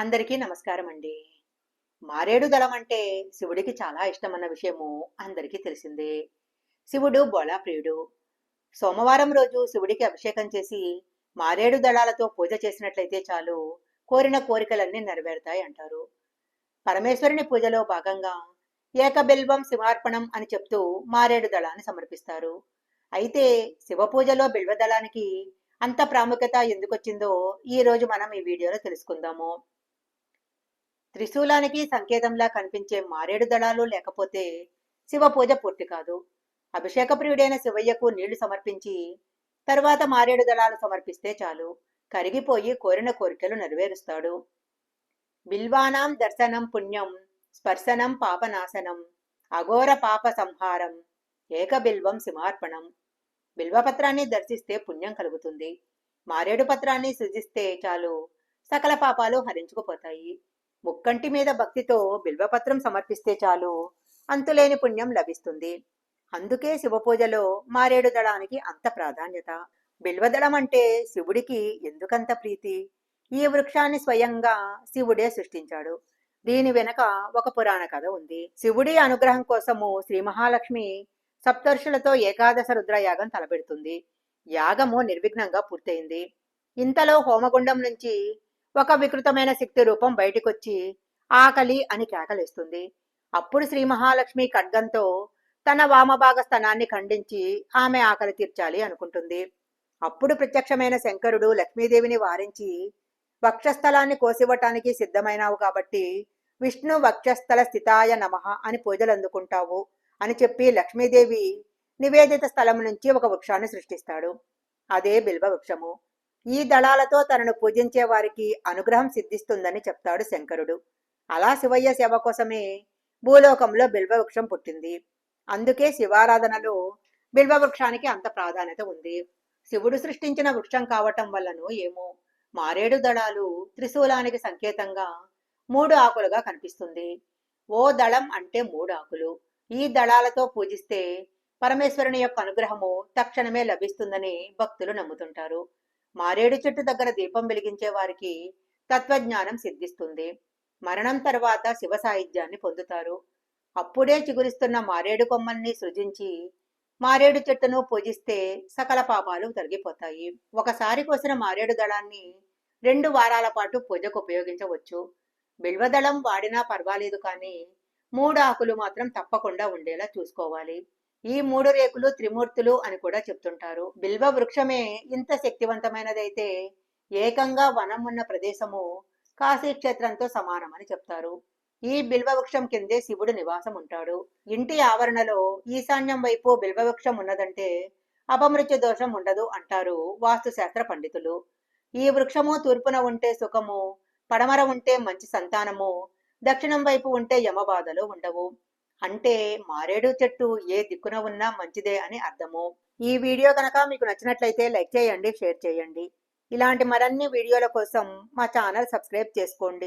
అందరికీ నమస్కారం అండి మారేడు దళం అంటే శివుడికి చాలా ఇష్టమన్న విషయము అందరికీ తెలిసిందే. శివుడు బోళాప్రియుడు సోమవారం రోజు శివుడికి అభిషేకం చేసి మారేడు దళాలతో పూజ చేసినట్లయితే చాలు కోరిన కోరికలన్నీ నెరవేరుతాయి అంటారు. పరమేశ్వరుని పూజలో భాగంగా ఏకబిల్వం శివార్పణం అని చెప్తూ మారేడు దళాన్ని సమర్పిస్తారు. అయితే శివ పూజలో బిల్వ దళానికి అంత ప్రాముఖ్యత ఎందుకొచ్చిందో ఈ రోజు మనం ఈ వీడియోలో తెలుసుకుందాము. త్రిశూలానికి సంకేతంలా కనిపించే మారేడు దళాలు లేకపోతే శివ పూజ పూర్తి కాదు. అభిషేక ప్రియుడైన శివయ్యకు నీళ్ళు సమర్పించి తర్వాత మారేడు దళాలు సమర్పిస్తే చాలు. కరిగిపోయి కోరిన కోరికలు నెరవేరుస్తాడు. బిల్వానాం దర్శనం పుణ్యం స్పర్శనం పాపనాశనం అఘోర పాప సంహారం ఏకబిల్వం సింహార్పణం. బిల్వపత్రాన్ని దర్శిస్తే పుణ్యం కలుగుతుంది. మారేడు పత్రాన్ని సృజిస్తే చాలు. సకల పాపాలు హరించుకుపోతాయి. ముక్కంటి మీద భక్తితో బిల్వపత్రం సమర్పిస్తే చాలు. అంతులేని పుణ్యం లభిస్తుంది. అందుకే శివ పూజలో మారేడు దళానికి అంత ప్రాధాన్యత. బిల్వదళం అంటే శివుడికి ఎందుకంత ప్రీతి? ఈ వృక్షాన్ని స్వయంగా శివుడే సృష్టించాడు. దీని వెనక ఒక పురాణ కథ ఉంది. శివుడి అనుగ్రహం కోసము శ్రీ మహాలక్ష్మి సప్తర్షులతో ఏకాదశ రుద్ర యాగం తలపెడుతుంది. యాగము నిర్విఘ్నంగా పూర్తయింది. ఇంతలో హోమగుండం నుంచి ఒక వికృతమైన శక్తి రూపం బయటికొచ్చి ఆకలి అని కేకలేస్తుంది. అప్పుడు శ్రీ మహాలక్ష్మి ఖడ్గంతో తన వామభాగ స్థనాన్ని ఖండించి ఆమె ఆకలి తీర్చాలి అనుకుంటుంది. అప్పుడు ప్రత్యక్షమైన శంకరుడు లక్ష్మీదేవిని వారించి వక్షస్థలాన్ని కోసివ్వటానికి సిద్ధమైనావు కాబట్టి విష్ణు వక్షస్థల స్థితాయ నమః అని పూజలు అందుకుంటావు అని చెప్పి లక్ష్మీదేవి నివేదిత స్థలం నుంచి ఒక వృక్షాన్ని సృష్టిస్తాడు. అదే బిల్వ వృక్షము ఈ దళాలతో తనను పూజించే వారికి అనుగ్రహం సిద్ధిస్తుందని చెప్తాడు శంకరుడు. అలా శివయ్య సేవ కోసమే భూలోకంలో బిల్వవృక్షం పుట్టింది. అందుకే శివారాధనలో బిల్వవృక్షానికి అంత ప్రాధాన్యత ఉంది. శివుడు సృష్టించిన వృక్షం కావటం వల్లనో ఏమో మారేడు దళాలు త్రిశూలానికి సంకేతంగా మూడు ఆకులుగా కనిపిస్తుంది. ఓ దళం అంటే మూడు ఆకులు. ఈ దళాలతో పూజిస్తే పరమేశ్వరుని యొక్క అనుగ్రహము తక్షణమే లభిస్తుందని భక్తులు నమ్ముతుంటారు. మారేడు చెట్టు దగ్గర దీపం వెలిగించే వారికి తత్వజ్ఞానం సిద్ధిస్తుంది. మరణం తర్వాత శివ సాహిత్యాన్ని పొందుతారు. అప్పుడే చిగురిస్తున్న మారేడు కొమ్మల్ని సృజించి మారేడు చెట్టును పూజిస్తే సకల పాపాలు తొలగిపోతాయి. ఒకసారి కోసిన మారేడు దళాన్ని రెండు వారాల పాటు పూజకు ఉపయోగించవచ్చు. బిల్వదళం వాడినా పర్వాలేదు కానీ మూడు ఆకులు మాత్రం తప్పకుండా ఉండేలా చూసుకోవాలి. ఈ మూడు రేకులు త్రిమూర్తులు అని కూడా చెప్తుంటారు. బిల్వ వృక్షమే ఇంత శక్తివంతమైనదైతే ఏకంగా వనం ఉన్న ప్రదేశము కాశీ క్షేత్రంతో సమానమని చెప్తారు. ఈ బిల్వ వృక్షం కిందే శివుడు నివాసం ఉంటాడు. ఇంటి ఆవరణలో ఈశాన్యం వైపు బిల్వ వృక్షం ఉన్నదంటే అపమృత్యు దోషం ఉండదు అంటారు వాస్తుశాస్త్ర పండితులు. ఈ వృక్షము తూర్పున ఉంటే సుఖము పడమర ఉంటే మంచి సంతానము దక్షిణం వైపు ఉంటే యమబాధలు ఉండవు. అంటే మారేడు చెట్టు ఏ దిక్కున ఉన్నా మంచిదే అని అర్థము. ఈ వీడియో కనుక మీకు నచ్చినట్లయితే లైక్ చేయండి షేర్ చేయండి. ఇలాంటి మరిన్ని వీడియోల కోసం మా ఛానల్ సబ్స్క్రైబ్ చేసుకోండి.